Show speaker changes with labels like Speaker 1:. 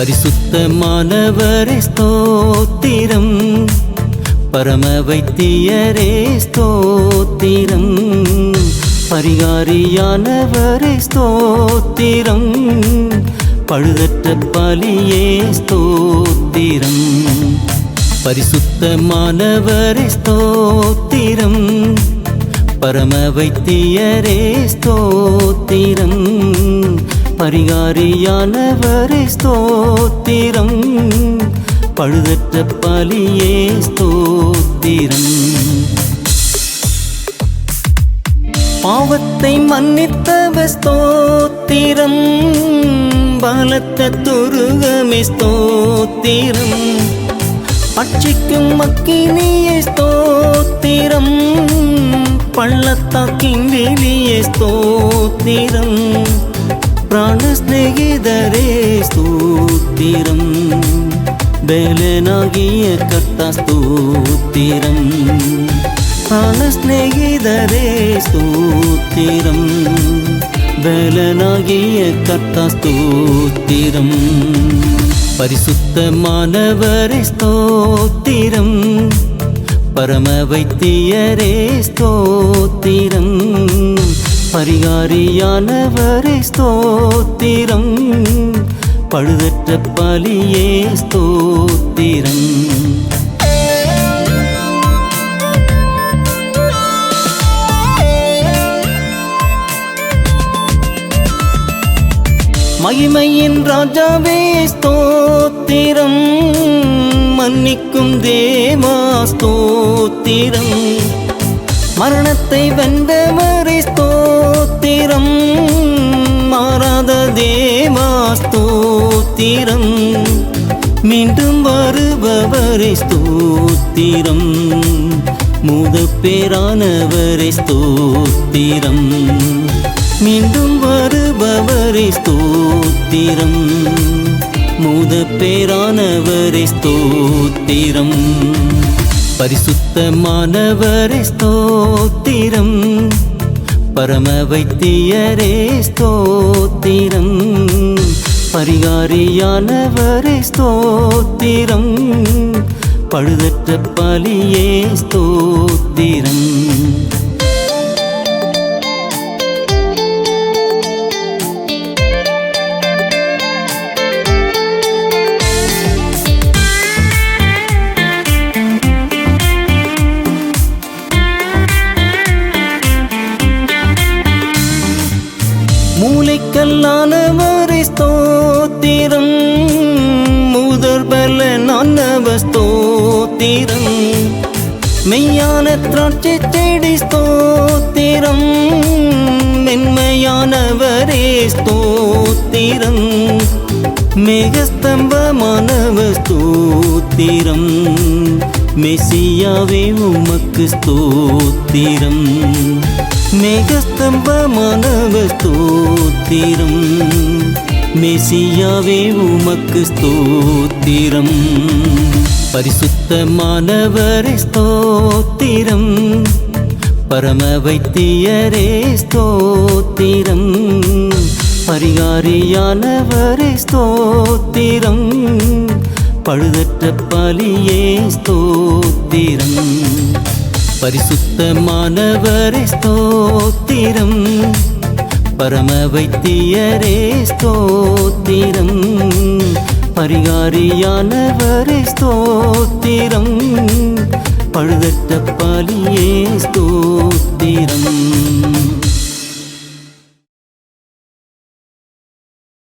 Speaker 1: பரிசுத்தமானவரே ஸ்தோத்திரம். பரம வைத்தியரே ஸ்தோத்திரம். பரிகாரியானவரே ஸ்தோத்திரம். பழுதற்ற பலியே ஸ்தோத்திரம். பரிசுத்தமானவரே ஸ்தோத்திரம். பரம வைத்தியரே ஸ்தோத்திரம். பரிகாரியானவரே ஸ்தோத்திரம். பழுதற்ற பலியே ஸ்தோத்திரம். பாவத்தை மன்னித்தவ ஸ்தோத்திரம். பலத்த துருகமே ஸ்தோத்திரம். பட்சிக்கும் மக்கினியே ஸ்தோத்திரம். பள்ளத்தாக்கின் வெளியே ஸ்தோத்திரம். പ്രാണസ്നേഹിതരെ സ്തൂത്തിരം ബലനാകിയ കർത്ത സ്തൂത്തിരം പ്രാണസ്നേഹിതരെ സ്തൂത്തിരം ബലനാകിയ കർത്ത സ്തൂത്തിരം പരിശുദ്ധമാനവരെ സ്തോത്തിരം പരമവൈദ്യരെ സ്തോത്തിരം பரிகாரியானவரை ஸ்தோத்திரம். பழுதற்ற பலியே ஸ்தோத்திரம். மகிமையின் ராஜாவே ஸ்தோத்திரம். மன்னிக்கும் தேவா ஸ்தோத்திரம். மரணத்தை வென்றவரே ஸ்தோத்திரம் மாறாத தேவாஸ்தோத்திரம் மீண்டும் வருபவரை ஸ்தோத்திரம். மூத பேரானவரே ஸ்தோத்திரம். மீண்டும் வருபவரை ஸ்தோத்திரம். மூத பேரானவரே ஸ்தோத்திரம். பரிசுத்தமானவரை ஸ்தோத்திரம். பரம வைத்தியரே ஸ்தோத்திரம். பரிகாரியானவரே ஸ்தோத்திரம். பழுதற்ற பலியே ஸ்தோத்திரம். மூளைக்கல்லானவரை ஸ்தோத்திரம். முதற் பல நானவ ஸ்தோத்திரம். மெய்யான திராட்சை செடி ஸ்தோத்திரம். மென்மையானவரே ஸ்தோத்திரம். மேகஸ்தம்பமானவ ஸ்தோத்திரம். மெசியாவே உமக்கு ஸ்தோத்திரம். மேகஸ்தம்பமானவ ஸ்தோத்திரம். மெசியாவே உமக்கு ஸ்தோத்திரம். பரிசுத்தமானவரே ஸ்தோத்திரம். பரம வைத்தியரே ஸ்தோத்திரம். பரிகாரியானவரே ஸ்தோத்திரம். பழுதற்ற பலியே ஸ்தோத்திரம். பரிசுத்தமானவரே ஸ்தோத்திரம். பரம வைத்தியரே ஸ்தோத்திரம். பரிகாரியானவரே ஸ்தோத்திரம். பழுதற்ற பாலியே ஸ்தோத்திரம்.